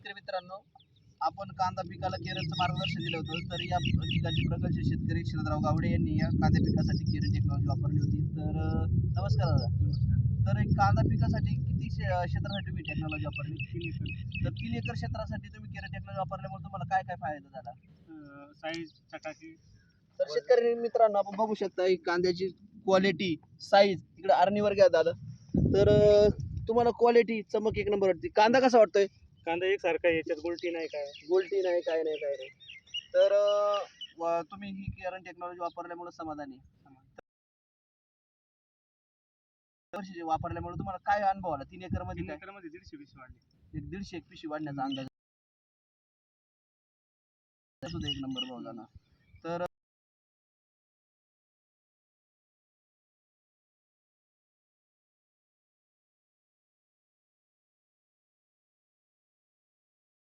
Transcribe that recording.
शेतकरी मित्रांनो आपण कांदा पिकाला केरळचं मार्गदर्शन दिलं होतं तर या ठिकाणचे प्रगतशील शेतकरी शरदराव गावडे यांनी या कांदा पिकासाठी केरळ टेक्नॉलॉजी वापरली होती. तर नमस्कार दादा. तर एक कांदा पिकासाठी किती क्षेत्रासाठी तुम्ही टेक्नॉलॉजी वापरली? तीन एकर. तर तीन एकर क्षेत्रासाठी तुम्ही केरळ टेक्नॉलॉजी वापरल्यामुळे तुम्हाला काय काय फायदा झाला? साईज चकाकी. तर शेतकरी मित्रांनो आपण बघू शकता ही कांद्याची क्वालिटी साईज इकडे आर्नीवर घ्या दादा. तर तुम्हाला क्वालिटी चमक एक नंबर वाटते. कांदा कसा वाटतोय? कांदा एकसारखा आहे, याच्यात गोलटी नाही काय? गोल्टी नाही काय नाही काय नाही. तर अं, व- तुम्ही ही केरन टेक्नॉलॉजी वापरल्यामुळे समाधानी आहे. वर्षी वापरल्यामुळे तुम्हाला काय अनुभव आला? तीन एकरमध्ये तीन काय? मध्ये दीडशे वीस वाढले. एक दीडशे एक पिशवी वाढण्याचा अंदाज. असू दे एक नंबर भाऊ झाला. तर